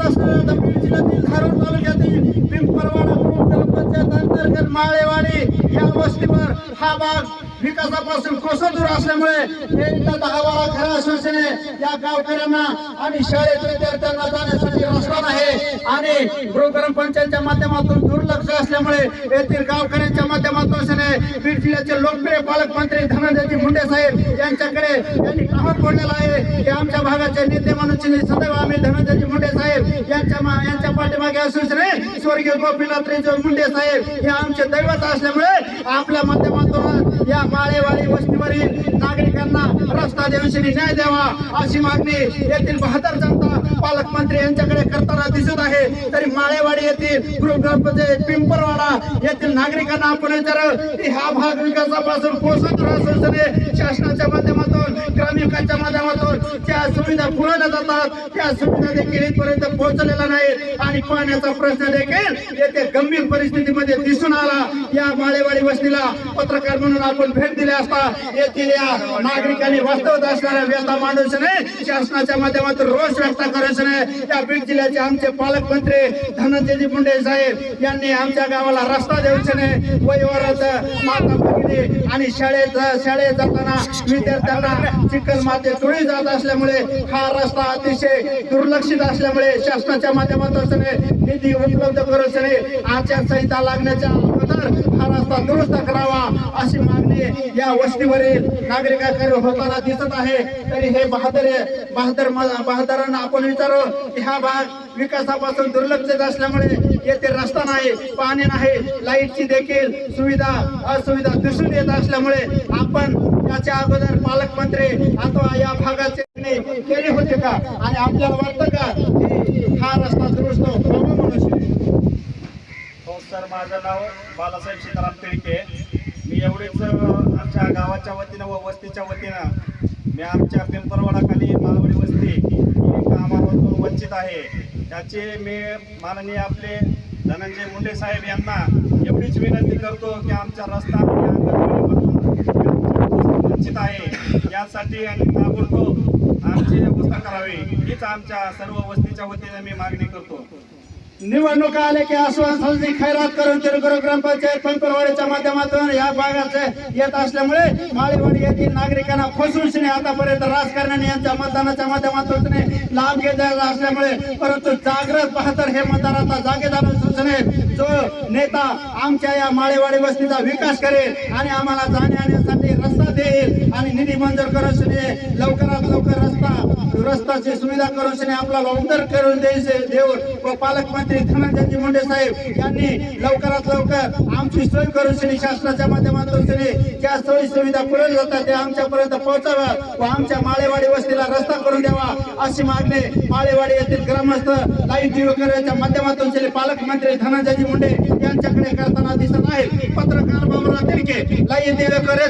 असलेल्या बीड जिल्ह्यातील धारूर तालुक्यातील पिंपरवाडा ग्रामपंचायत अंतर्गत माळेवाडी या वस्तीवर हा भाग विकासापासून कोसं दूर असल्यामुळे दहा बारा खऱ्या असल्याने या गावकऱ्यांना आणि शाळेत विद्यार्थ्यांना जाण्यासाठी रस्ता नाही. आणि ग्रामपंचायतच्या माध्यमातून दुर्लक्ष असल्यामुळे येथील गावकऱ्यांच्या माध्यमातून बीड जिल्ह्याचे लोकप्रिय पालकमंत्री धनंजयजी मुंडे साहेब यांच्याकडे यांनी काम पडलेलं आहे. हे आमच्या भागाचे नेते म्हणून सदैव आम्ही धनंजयजी मुंडे साहेब यांच्या यांच्या पाठीमागे असून स्वर्गीय गोपीनाथ मुंडे साहेब हे आमचे दैवत असल्यामुळे आपल्या माध्यमातून या माळेवाडी वस्तीवरील नागरिकांना रस्ता देऊन न्याय द्यावा अशी मागणी येथील बहादर जनता पालकमंत्री यांच्याकडे करताना दिसत आहे. तरी माळेवाडी येथील गृहग्रंथाचे पिंपरवाडा येथील नागरिकांना आपण विचार की हा भाग विकासापासून पोषण संस्थेने शासनाच्या माध्यमातून ग्रामविकासच्या माध्यमातून त्या सुविधा पुरवल्या जातात. त्या सुविधा देखील इथपर्यंत पोहोचलेल्या नाहीत. आणि पाण्याचा प्रश्न देखील येथे गंभीर परिस्थितीमध्ये दिसून आला. या माळेवाडी वस्तीला पत्रकार म्हणून आपण भेट दिली असता येथील या नागरिकांनी वास्तवत असणाऱ्या व्यथा नाही शासनाच्या माध्यमातून रोष व्यक्त नाही. या बीड जिल्ह्याचे आमचे पालकमंत्री धनंजयजी मुंडे साहेब यांनी आमच्या गावाला रस्ता देऊचने वयवरत माता भगिनी आणि शाळेत शाळेत जाताना विद्यार्थ्यांना चिखल माते तुळी जात असल्यामुळे हा रस्ता अतिशय दुर्लक्षित असल्यामुळे शासनाच्या माध्यमातून निधी उपलब्ध करून आचारसंहिता लागण्याच्या अगोदर हा रस्ता दुरुस्त करावा. अशी मागणी या वस्तीवरील नागरिकांकडे होताना दिसत आहे. तरी हे बहादर बहादर बहादरांना आपण विचारू की हा भाग विकासापासून दुर्लक्षित असल्यामुळे येथे रस्ता नाही पाणी नाही लाईटची देखील सुविधा असुविधा दिसून येत असल्यामुळे आपण याच्या अगोदर पालकमंत्री अथवा या भागाचे केले होते का? आणि आपल्याला वाटतं का हा रस्ता दुरुस्त म्हणून? हो सर माझं नाव बालासाहेब सीताराम तिळके. एवढेच आमच्या गावाच्या वतीनं व वस्तीच्या वतीनं मी आमच्या पिंपरवाडाखाली मालवडी वस्ती ही कामापासून वंचित आहे. त्याचे मी माननीय आपले धनंजय मुंडे साहेब यांना एवढीच विनंती करतो की आमचा रस्ता वंचित आहे. यासाठी आणि ताबडतोब आमची व्यवस्था करावी हीच आमच्या सर्व वस्तीच्या वतीनं मी मागणी करतो. निवडणुका आले की आश्वासनाची खैरात करून तिरुगुरु ग्रामपंचायत पंपरवाडीच्या माध्यमातून या भागाचे येत असल्यामुळे माळेवाडी येथील नागरिकांना फसवून आतापर्यंत राजकारण्याने यांच्या मतदानाच्या माध्यमातून लाभ घेतलेला असल्यामुळे परंतु जागृत बहादर हे मतदार आता जागेदार सूचने जो नेता आमच्या या माळेवाडी वस्तीचा विकास करेल आणि आम्हाला जाण्या येण्यासाठी रस्ता देईल आणि निधी मंजूर करून लवकरात लवकर रस्ता रस्त्याची सुविधा करून शिने आपल्याला उत्तर करून द्यायचे देऊन व पालकमंत्री धनंजयजी मुंडे साहेब यांनी लवकरात लवकर आमची सोय करून शासनाच्या माध्यमातून ज्या सोयी सुविधा पुरवल्या जातात. त्या आमच्यापर्यंत पोहोचाव्या व आमच्या माळेवाडी वस्तीला रस्ता करून द्यावा अशी मागणी माळेवाडी येथील ग्रामस्थ लाइट दिवकराच्या माध्यमातून शिने पालकमंत्री धनंजयजी मुंडे यांच्याकडे करताना दिसत आहेत. पत्रकार बाबुराव तिडके लाइट दिवकर